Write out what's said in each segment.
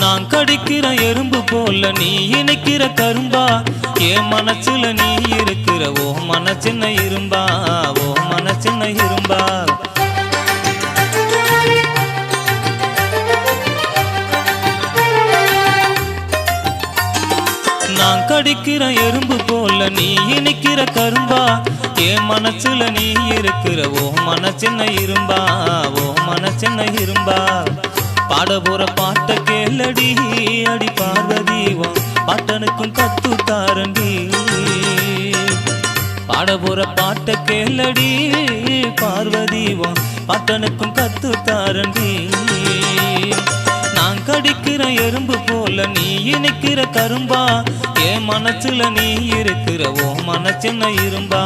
நான் கடிக்கிற எறும்பு போல நீ இணைக்கிற கரும்பா என் மனசுல நீ இருக்கிற ஓ மனசின்ன இரும்பா ஓ மனசின்ன இரும்பா. நான் கடிக்கிற எறும்பு போல நீ இணைக்கிற கரும்பா என் மனசுல நீ இருக்கிற ஓ மனசின்ன இரும்பா ஓ மனசின்ன இரும்பா. பாட போற பாட்ட கேளடி அடி பார்வதி உன் பாட்டனுக்கும் கத்து தாரண்டி பாட போற பாட்ட கேளடி பார்வதி உன் பாட்டனுக்கும் கத்து தாரண்டி நான் கடிக்கிற எறும்பு போல நீ இணைக்கிற கரும்பா என் மனசுல நீ இருக்கிற ஓ மனசின்ன இரும்பா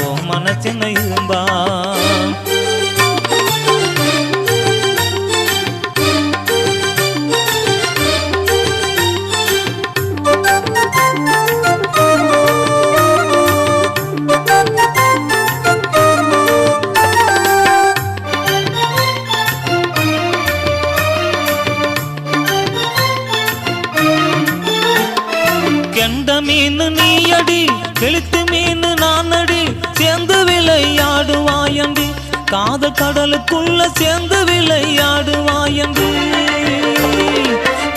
ஓ மனசின்ன இரும்பா. மீன் நீ அடி கெளுத்து மீன் நான் அடி சேர்ந்து விளையாடுவாயண்டி காத கடலுக்குள்ள சேர்ந்து விளையாடுவாயண்டி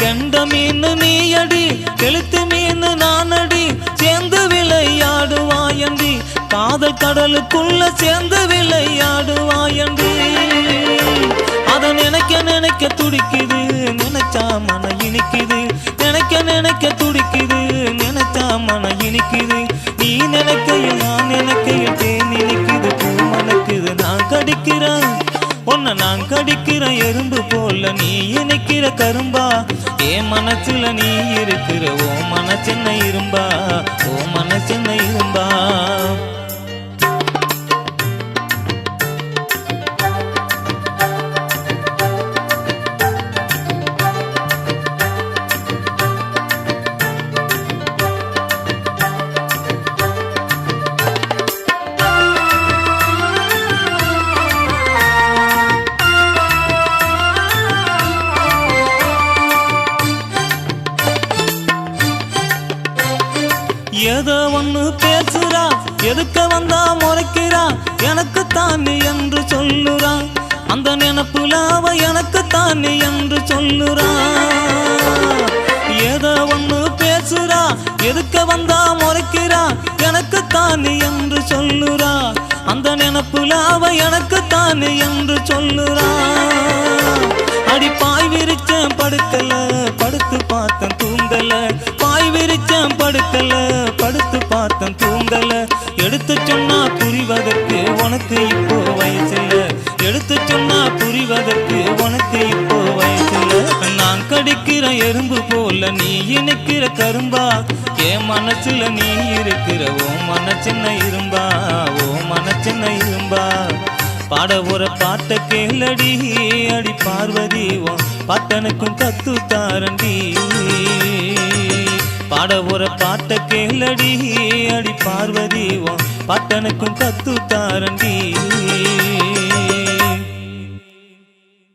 கெண்ட மீன் நீ அடி கெளுத்து மீன் நான் அடி சேர்ந்து விளையாடுவாயண்டி காத கடலுக்குள்ள சேர்ந்து விளையாடுவாயண்டி அதை நினைக்க நினைக்க துடிக்குது நினைச்சா மன நீ நினைக்கையில் நான் நினைக்கையில் தேன் நினைக்குது பூ மணக்குது நான் கடிக்கிறேன். உன்னை நான் கடிக்கிற எறும்பு போல நீ இணைக்கிற கரும்பா. என் மனசுல நீ இருக்கிற ஓ மனசின்ன இரும்பா ஓ மனசின்ன இரும்பா. ஏதோ ஒன்று பேசுறா எதுக்க வந்தா முறைக்கிறா எனக்கு தானே என்று சொல்லுறா. அந்த நினப்புல அவ எனக்கு தானே என்று சொல்லுறா. ஏதோ ஒன்று பேசுறா எதுக்க வந்தா முறைக்கிறா எனக்கு தானே என்று சொல்லுறா. அந்த நினப்புல அவ எனக்கு தானே என்று சொல்லுறா. அடி பாய் விரிச்சேன் படுக்கை புரிவதற்கு உனக்கு இப்போ வயசில்ல எடுத்து சொன்னா புரிவதற்கு உனக்கு இப்போ வயசில்ல நான் கடிக்கிற எறும்பு போல நீ இணைக்கிற கரும்பா? என் மனசுல நீ இருக்கிற ஓ மனசின்ன இரும்பா? ஓ மனசின்ன இரும்பா? பாட ஒரு பாட்ட கேளடி அடி பார்வதி. பட்டனுக்கும் பாட்டனுக்கும் கத்து தாரண்டி. பாட ஒரு பாட்ட கேளடி அடி பார்வதி. பட்டனுக்கும் கத்து தாரண்டி